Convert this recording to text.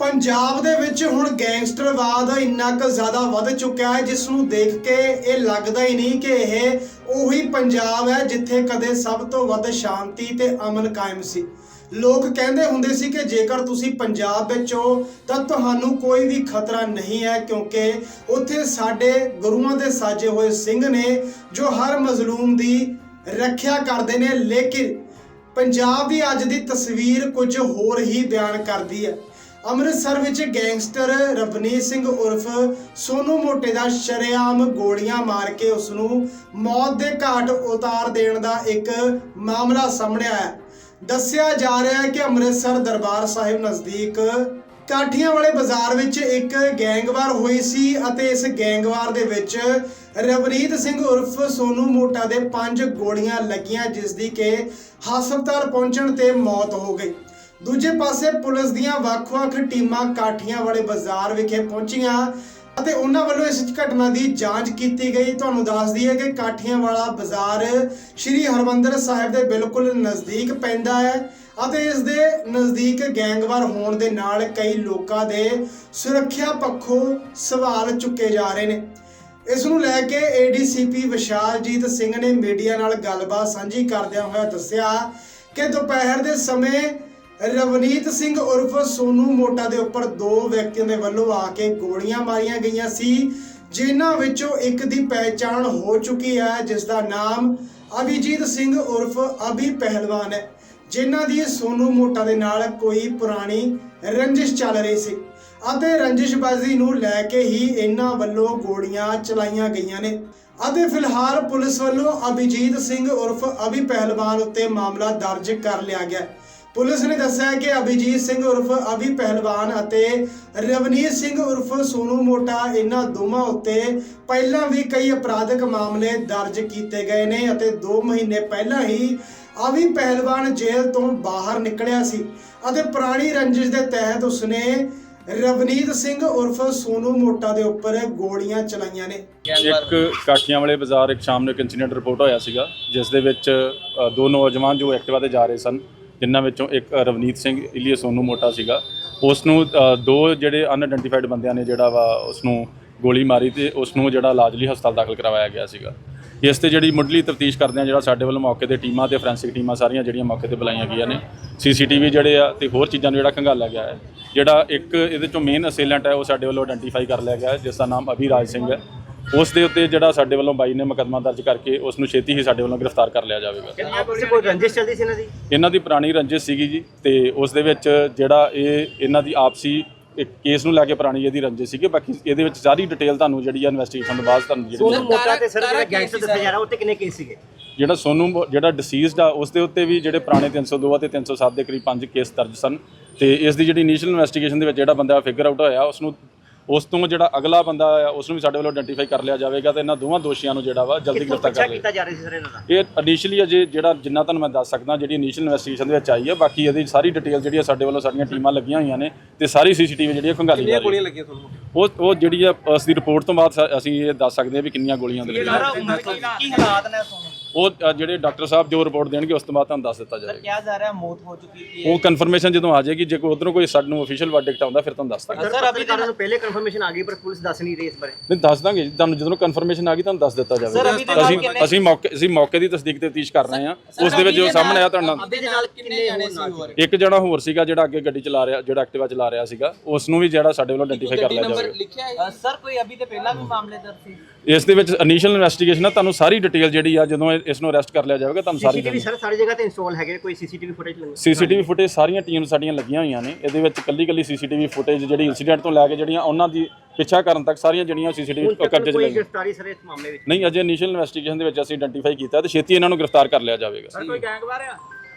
ਪੰਜਾਬ ਦੇ ਵਿੱਚ ਹੁਣ ਗੈਂਗਸਟਰਵਾਦ ਇੰਨਾ ਕੁ ਜ਼ਿਆਦਾ ਵੱਧ ਚੁੱਕਿਆ ਹੈ, ਜਿਸ ਨੂੰ ਦੇਖ ਕੇ ਇਹ ਲੱਗਦਾ ਹੀ ਨਹੀਂ ਕਿ ਇਹ ਉਹੀ ਪੰਜਾਬ ਹੈ ਜਿੱਥੇ ਕਦੇ ਸਭ ਤੋਂ ਵੱਧ ਸ਼ਾਂਤੀ ਤੇ ਅਮਨ ਕਾਇਮ ਸੀ। ਲੋਕ ਕਹਿੰਦੇ ਹੁੰਦੇ ਸੀ ਕਿ ਜੇਕਰ ਤੁਸੀਂ ਪੰਜਾਬ ਵਿੱਚ ਹੋ, ਤਾਂ ਤੁਹਾਨੂੰ ਕੋਈ ਵੀ ਖਤਰਾ ਨਹੀਂ ਹੈ, ਕਿਉਂਕਿ ਉੱਥੇ ਸਾਡੇ ਗੁਰੂਆਂ ਦੇ ਸਾਜੇ ਹੋਏ ਸਿੰਘ ਨੇ ਜੋ ਹਰ ਮਜ਼ਲੂਮ ਦੀ ਰੱਖਿਆ ਕਰਦੇ ਨੇ, ਲੇਕਿਨ ਪੰਜਾਬ ਦੀ ਅੱਜ ਦੀ ਤਸਵੀਰ ਕੁਝ ਹੋਰ ਹੀ ਬਿਆਨ ਕਰਦੀ ਹੈ। ਅੰਮ੍ਰਿਤਸਰ ਵਿੱਚ ਗੈਂਗਸਟਰ ਰਵਨੀਤ ਸਿੰਘ ਉਰਫ ਸੋਨੂ ਮੋਟੇ ਦਾ ਸ਼ਰੇਆਮ ਗੋਲੀਆਂ ਮਾਰ ਕੇ ਉਸ ਨੂੰ ਮੌਤ ਦੇ ਘਾਟ ਉਤਾਰ ਦੇਣ ਦਾ ਇੱਕ ਮਾਮਲਾ ਸਾਹਮਣੇ ਆਇਆ। ਦੱਸਿਆ ਜਾ ਰਿਹਾ ਹੈ ਕਿ ਅੰਮ੍ਰਿਤਸਰ ਦਰਬਾਰ ਸਾਹਿਬ ਨਜ਼ਦੀਕ ਕਾਠੀਆਂ ਵਾਲੇ ਬਾਜ਼ਾਰ ਵਿੱਚ ਇੱਕ ਗੈਂਗਵਾਰ ਹੋਈ ਸੀ ਅਤੇ ਇਸ ਗੈਂਗਵਾਰ ਦੇ ਵਿੱਚ ਰਵਨੀਤ ਸਿੰਘ ਉਰਫ ਸੋਨੂ ਮੋਟਾ ਦੇ ਪੰਜ ਗੋਲੀਆਂ ਲੱਗੀਆਂ, ਜਿਸ ਦੀ ਕਿ ਹਸਪਤਾਲ ਪਹੁੰਚਣ ਤੇ ਮੌਤ ਹੋ ਗਈ। ਦੂਜੇ ਪਾਸੇ ਪੁਲਿਸ ਦੀਆਂ ਵੱਖ-ਵੱਖ ਟੀਮਾਂ ਕਾਠੀਆਂ ਵਾਲੇ ਬਾਜ਼ਾਰ ਵਿਖੇ ਪਹੁੰਚੀਆਂ ਅਤੇ ਉਹਨਾਂ ਵੱਲੋਂ ਇਸ ਘਟਨਾ ਦੀ ਜਾਂਚ ਕੀਤੀ ਗਈ। ਤੁਹਾਨੂੰ ਦੱਸ ਦਈਏ ਕਿ ਕਾਠੀਆਂ ਵਾਲਾ ਬਾਜ਼ਾਰ ਸ਼੍ਰੀ ਹਰਮੰਦਰ ਸਾਹਿਬ ਦੇ ਬਿਲਕੁਲ ਨਜ਼ਦੀਕ ਪੈਂਦਾ ਹੈ ਅਤੇ ਇਸ ਦੇ ਨਜ਼ਦੀਕ ਗੈਂਗਵਾਰ ਹੋਣ ਦੇ ਨਾਲ ਕਈ ਲੋਕਾਂ ਦੇ ਸੁਰੱਖਿਆ ਪੱਖੋਂ ਸਵਾਲ ਚੁੱਕੇ ਜਾ ਰਹੇ ਨੇ। ਇਸ ਨੂੰ ਲੈ ਕੇ ਏਡੀਸੀਪੀ ਵਿਸ਼ਾਲਜੀਤ ਸਿੰਘ ਨੇ ਮੀਡੀਆ ਨਾਲ ਗੱਲਬਾਤ ਸਾਂਝੀ ਕਰਦਿਆਂ ਹੋਇਆ ਦੱਸਿਆ ਕਿ ਦੁਪਹਿਰ ਦੇ ਸਮੇਂ ਰਵਨੀਤ ਸਿੰਘ ਉਰਫ ਸੋਨੂ ਮੋਟਾ ਦੇ ਉੱਪਰ ਦੋ ਵਿਅਕਤੀਆਂ ਦੇ ਵੱਲੋਂ ਆ ਕੇ ਗੋਲੀਆਂ ਮਾਰੀਆਂ ਗਈਆਂ ਸੀ, ਜਿਨ੍ਹਾਂ ਵਿੱਚੋਂ ਇੱਕ ਦੀ ਪਹਿਚਾਣ ਹੋ ਚੁੱਕੀ ਹੈ, ਜਿਸ ਦਾ ਨਾਮ ਅਭਿਜੀਤ ਸਿੰਘ ਉਰਫ ਅਭੀ ਪਹਿਲਵਾਨ ਹੈ, ਜਿਨ੍ਹਾਂ ਦੀ ਸੋਨੂ ਮੋਟਾ ਦੇ ਨਾਲ ਕੋਈ ਪੁਰਾਣੀ ਰੰਜਿਸ਼ ਚੱਲ ਰਹੀ ਸੀ ਅਤੇ ਰੰਜਿਸ਼ਬਾਜ਼ੀ ਨੂੰ ਲੈ ਕੇ ਹੀ ਇਹਨਾਂ ਵੱਲੋਂ ਗੋਲੀਆਂ ਚਲਾਈਆਂ ਗਈਆਂ ਨੇ। ਅਤੇ ਫਿਲਹਾਲ ਪੁਲਿਸ ਵੱਲੋਂ ਅਭਿਜੀਤ ਸਿੰਘ ਉਰਫ ਅਭੀ ਪਹਿਲਵਾਨ ਉੱਤੇ ਮਾਮਲਾ ਦਰਜ ਕਰ ਲਿਆ ਗਿਆ। ਪੁਲਿਸ ਨੇ ਦੱਸਿਆ ਕਿ ਅਭਿਜੀਤ ਸਿੰਘ ਉਰਫ ਅਭੀ ਪਹਿਲਵਾਨ ਅਤੇ ਰਵਨੀਤ ਸਿੰਘ ਉਰਫ ਸੋਨੂ ਮੋਟਾ ਇਹਨਾਂ ਦੋਵਾਂ ਉੱਤੇ ਪਹਿਲਾਂ ਵੀ ਕਈ ਅਪਰਾਧਿਕ ਮਾਮਲੇ ਦਰਜ ਕੀਤੇ ਗਏ ਨੇ ਅਤੇ 2 ਮਹੀਨੇ ਪਹਿਲਾਂ ਹੀ ਅਭੀ ਪਹਿਲਵਾਨ ਜੇਲ੍ਹ ਤੋਂ ਬਾਹਰ ਨਿਕਲਿਆ ਸੀ ਅਤੇ ਪੁਰਾਣੀ ਰੰਜਿਸ਼ ਦੇ ਤਹਿਤ ਉਸਨੇ ਰਵਨੀਤ ਸਿੰਘ ਉਰਫ ਸੋਨੂ ਮੋਟਾ ਦੇ ਉੱਪਰ ਗੋਲੀਆਂ ਚਲਾਈਆਂ ਨੇ। ਇੱਕ ਕਾਠੀਆਂ ਵਾਲੇ ਬਾਜ਼ਾਰ ਇੱਕ ਸ਼ਾਮ ਨੂੰ ਇੱਕ ਇਨਸੀਡੈਂਟ ਰਿਪੋਰਟ ਹੋਇਆ ਸੀਗਾ ਜਿਸ ਦੇ ਵਿੱਚ ਦੋ ਨੌਜਵਾਨ ਜੋ ਐਕਟਿਵਾ ਤੇ ਜਾ ਰਹੇ ਸਨ ਜਿਨ੍ਹਾਂ ਵਿੱਚੋਂ ਇੱਕ ਰਵਨੀਤ ਸਿੰਘ ਇਲੀਏ ਸੋਨੂ ਮੋਟਾ ਸੀਗਾ। ਉਸ ਨੂੰ ਦੋ ਜਿਹੜੇ ਅਨਆਇਡੈਂਟੀਫਾਈਡ ਬੰਦਿਆਂ ਨੇ ਜਿਹੜਾ ਵਾ ਉਸ ਨੂੰ ਗੋਲੀ ਮਾਰੀ ਤੇ ਉਸ ਨੂੰ ਜਿਹੜਾ ਲਾਜਲੀ ਹਸਪਤਾਲ ਦਾਖਲ ਕਰਵਾਇਆ ਗਿਆ ਸੀਗਾ। ਇਸ ਤੇ ਜਿਹੜੀ ਮੁੱਢਲੀ ਤਫਤੀਸ਼ ਕਰਦੇ ਆ, ਜਿਹੜਾ ਸਾਡੇ ਵੱਲੋਂ ਮੌਕੇ ਤੇ ਟੀਮਾਂ ਤੇ ਫੋਰੈਂਸਿਕ ਟੀਮਾਂ ਸਾਰੀਆਂ ਜਿਹੜੀਆਂ ਮੌਕੇ ਤੇ ਬੁਲਾਈਆਂ ਗਈਆਂ ਨੇ ਸੀਸੀਟੀਵੀ ਜਿਹੜੇ ਆ ਤੇ ਹੋਰ ਚੀਜ਼ਾਂ ਨੂੰ ਜਿਹੜਾ ਖੰਗਾਲਿਆ ਗਿਆ ਹੈ। ਜਿਹੜਾ ਇੱਕ ਇਹਦੇ ਚੋਂ ਮੇਨ ਅਸੇਲੈਂਟ ਹੈ, ਉਹ ਸਾਡੇ ਵੱਲੋਂ ਆਇਡੈਂਟੀਫਾਈ ਕਰ ਲਿਆ ਗਿਆ ਜਿਸ ਦਾ ਨਾਮ ਅਭੀ ਰਾਜ ਸਿੰਘ ਹੈ। ਉਸ ਦੇ ਉੱਤੇ ਜਿਹੜਾ ਸਾਡੇ ਵੱਲੋਂ ਬਾਈ ਨੇ ਮੁਕੱਦਮਾ ਦਰਜ ਕਰਕੇ ਉਸ ਨੂੰ ਛੇਤੀ ਹੀ ਸਾਡੇ ਵੱਲੋਂ ਗ੍ਰਿਫਤਾਰ ਕਰ ਲਿਆ ਜਾਵੇਗਾ। ਵਿੱਚ ਕੋਈ ਰੰਜਿਸ਼ ਚੱਲਦੀ ਸੀ ਇਹਨਾਂ ਦੀ? ਇਹਨਾਂ ਦੀ ਪੁਰਾਣੀ ਰੰਜਿਸ਼ ਸੀਗੀ ਜੀ ਤੇ ਉਸ ਦੇ ਵਿੱਚ ਜਿਹੜਾ ਇਹ ਇਹਨਾਂ ਦੀ ਆਪਸੀ ਇੱਕ ਕੇਸ ਨੂੰ ਲੈ ਕੇ ਪੁਰਾਣੀ ਇਹਦੀ ਰੰਜਿਸ਼ ਸੀਗੀ ਬਾਕੀ ਇਹਦੇ ਵਿੱਚ ਸਾਰੀ ਡਿਟੇਲ ਤੁਹਾਨੂੰ ਜਿਹੜੀ ਆ ਇਨਵੈਸਟੀਗੇਸ਼ਨ ਤੋਂ ਬਾਅਦ ਤੁਹਾਨੂੰ ਜਿਹੜੀ ਸੋਨੂ ਮੋਟਾ ਤੇ ਸਰ ਜਿਹੜਾ ਗੈਂਗਸਟਰ ਦੱਸਿਆ ਜਾ ਰਿਹਾ ਉਹ ਤੇ ਕਿੰਨੇ ਕੇਸ ਸੀਗੇ? ਜਿਹੜਾ ਸੋਨੂ ਜਿਹੜਾ ਡਿਸੀਜ਼ਡ ਆ ਉਸ ਦੇ ਉੱਤੇ ਵੀ ਜਿਹੜੇ ਪੁਰਾਣੇ 302 ਅਤੇ 307 ਦੇ ਕਰੀਬ ਪੰਜ ਕੇਸ ਦਰਜ ਸਨ ਤੇ ਇਸ ਦੀ ਜਿਹੜੀ ਇਨੀਸ਼ੀਅਲ ਇਨਵੈਸਟੀਗੇਸ਼ਨ ਦੇ ਵਿੱਚ ਜਿਹੜਾ ਬੰਦਾ ਫਿਗਰ ਆਊਟ ਹੋਇਆ ਉਸ ਨੂੰ ਉਸ ਤੋਂ ਜਿਹੜਾ ਅਗਲਾ ਬੰਦਾ ਆ ਉਸ ਨੂੰ ਵੀ ਸਾਡੇ ਵੱਲੋਂ ਆਇਡੈਂਟੀਫਾਈ ਕਰ ਲਿਆ ਜਾਵੇਗਾ ਤੇ ਇਹਨਾਂ ਦੋਵਾਂ ਦੋਸ਼ੀਆਂ ਨੂੰ ਜਿਹੜਾ ਵਾ ਜਲਦੀ ਗ੍ਰਿਫਤਾਰ ਕਰ ਲਿਆ ਕੀਤਾ ਜਾ ਰਿਹਾ ਸੀ ਸਰ ਇਹਨਾਂ ਦਾ? ਇਹ ਇਨੀਸ਼ੀਅਲੀ ਅਜੇ ਜਿਹੜਾ ਜਿੰਨਾ ਤੁਹਾਨੂੰ ਮੈਂ ਦੱਸ ਸਕਦਾ ਜਿਹੜੀ ਇਨੀਸ਼ੀਅਲ ਇਨਵੈਸਟੀਗੇਸ਼ਨ ਦੇ ਵਿੱਚ ਆਈ ਹੈ ਬਾਕੀ ਇਹਦੀ ਸਾਰੀ ਡਿਟੇਲ ਜਿਹੜੀ ਆ ਸਾਡੇ ਵੱਲੋਂ ਸਾਡੀਆਂ ਟੀਮਾਂ ਲੱਗੀਆਂ ਹੋਈਆਂ ਨੇ ਤੇ ਸਾਰੀ ਸੀਸੀਟੀਵੀ ਜਿਹੜੀ ਆ ਖੰਗਾਲੀ ਜਾ ਰਹੀ ਹੈ ਲੱਗੀਆਂ ਤੁਹਾਨੂੰ? ਉਹ ਉਹ ਜਿਹੜੀ ਆ ਉਸ ਦੀ ਰਿਪੋਰਟ ਤੋਂ ਬਾਅਦ ਸਾ- ਅਸੀਂ ਇਹ ਦੱਸ ਸਕਦੇ ਹਾਂ ਵੀ ਕਿੰਨੀਆਂ ਗੋਲੀਆਂ ਦੇ ਲੱਗੀਆਂ। ਕੀ ਹਾਲਾਤ ਨੇ ਸੋਨੂੰ ਉਹ ਅ, ਜਿਹੜੇ ਡਾਕਟਰ ਸਾਹਿਬ ਜੋ ਰਿਪੋਰਟ ਦੇਣਗੇ ਉਸ ਤੋਂ ਬਾਅਦ ਤੁਹਾਨੂੰ ਦੱਸ ਦਿੱਤਾ ਜਾਏਗਾ। ਕਿਹਾ ਜਾ ਰਿਹਾ? ਮੌਤ ਹੋ ਚੁੱਕੀ ਸੀ ਉਹ ਕਨਫਰਮੇਸ਼ਨ ਜਦੋਂ ਆ ਜਾਏਗੀ ਜੇ ਕੋਈ ਉਧਰੋਂ ਕੋਈ ਸਾਨੂੰ ਅਫੀਸ਼ੀਅਲ ਵਰਡਿਕਟ ਆਉਂਦਾ ਫਿਰ ਤੁਹਾਨੂੰ ਦੱਸ ਦਾਂਗੇ। ਸਰ ਪੱਤਰਕਾਰਾਂ ਨੂੰ ਪਹਿਲੇ ਕਨਫਰਮੇਸ਼ਨ ਆ ਗਈ ਪਰ ਪੁਲਿਸ ਦੱਸ ਨਹੀਂ ਰਹੀ ਇਸ ਬਾਰੇ। ਨਹੀਂ ਦੱਸ ਦਾਂਗੇ। ਜੀ, ਤੁਹਾਨੂੰ ਜਦੋਂ ਕਨਫਰਮੇਸ਼ਨ ਆ ਗਈ ਤੁਹਾਨੂੰ ਦੱਸ ਦਿੱਤਾ Sir, ਜਾਵੇਗਾ ਅਭੀ ਨਾਲ ਅਸੀਂ ਕਿੰਨੇ- ਅਸੀਂ ਮੌਕੇ ਅਸੀਂ ਮੌਕੇ ਦੀ ਤਸਦੀਕ ਤੇ ਤਫਤੀਸ਼ ਕਰ ਰਹੇ ਹਾਂ। ਉਸ ਦੇ ਵਿੱਚ ਜੋ ਸਾਹਮਣੇ ਆਇਆ ਤੁਹਾਡਾ ਅੱਬੇ ਦੇ ਨਾਲ ਕਿੰਨੇ ਜਾਣੇ ਸੀ ਹੋਰ? ਇੱਕ ਜਣਾ ਹੋਰ ਸੀਗਾ ਜਿਹੜਾ ਅੱਗੇ ਗੱਡੀ ਚਲਾ ਰਿਹਾ ਜਿਹੜਾ ਐਕਟਿਵਾ ਚਲਾ ਰਿਹਾ ਸੀਗਾ ਉਸ ਨੂੰ ਵੀ ਜਿਹੜਾ ਸਾਡੇ ਵੱਲੋਂ ਆਇਡੈਂਟੀਫਾਈ ਕਰ ਲਿਆ ਜਾਵੇਗਾ। ਲਿਖਿਆ ਹੈ? ਸਰ ਕੋਈ ਅਭੀ ਤੇ ਪਹਿਲਾਂ ਵੀ ਮਾਮਲੇ ਦਰਜ ਸੀ? ਇਸ ਦੇ ਵਿੱਚ ਇਨੀਸ਼ੀਅਲ ਇਨਵੈਸਟੀਗੇਸ਼ਨ ਆ ਤੁਹਾਨੂੰ ਸਾਰੀ ਡਿਟੇਲ ਜਿਹੜੀ ਆ ਜਦੋਂ ਇਹ- ਇਸ ਨੂੰ ਅਰੈਸਟ ਕਰ ਲਿਆ ਜਾਵੇਗਾ ਤੁਹਾਨੂੰ ਸਾਰੀ ਸੀਸੀਟੀਵੀ ਸਰ ਸਾਰੀ ਜਗ੍ਹਾ ਤੇ ਇੰਸਟਾਲ ਹੈਗੇ ਕੋਈ ਸੀਸੀਟੀਵੀ ਫੁਟੇਜ ਲੱਗੀ ਸੀਸੀਟੀਵੀ ਫੁਟੇਜ ਸਾਰੀਆਂ ਟੀਮ ਸਾਡੀਆਂ ਲੱਗੀਆਂ ਹੋਈਆਂ ਨੇ। ਇਹਦੇ ਵਿੱਚ ਕੱਲੀ ਕੱਲੀ ਸੀਸੀਟੀਵੀ ਫੁਟੇਜ ਜਿਹੜੀ ਇਨਸੀਡੈਂਟ ਤੋਂ ਲੈ ਕੇ ਜਿਹੜੀਆਂ ਉਹਨਾਂ ਦੀ ਪਿੱਛਾ ਕਰਨ ਤੱਕ ਸਾਰੀਆਂ ਜਿਹੜੀਆਂ ਸੀਸੀਟੀਵੀ ਕਬਜ਼ੇ 'ਚ ਕੋਈ ਲਈਆਂ ਗ੍ਰਿਫਤਾਰੀ ਸਰ ਇਸ ਮਾਮਲੇ ਵਿੱਚ? ਨਹੀਂ ਅਜੇ ਇਨੀਸ਼ੀਅਲ ਇਨਵੈਸਟੀਗੇਸ਼ਨ ਦੇ ਵਿੱਚ ਅਸੀਂ ਆਇਡੈਂਟੀਫਾਈ ਕੀਤਾ ਤੇ ਛੇਤੀ ਇਹਨਾਂ ਨੂੰ ਗ੍ਰਿਫਤਾਰ ਕਰ ਲਿਆ ਜਾਵੇਗਾ। ਕੋਈ ਗੈਂਗਵਾਰ ਆ?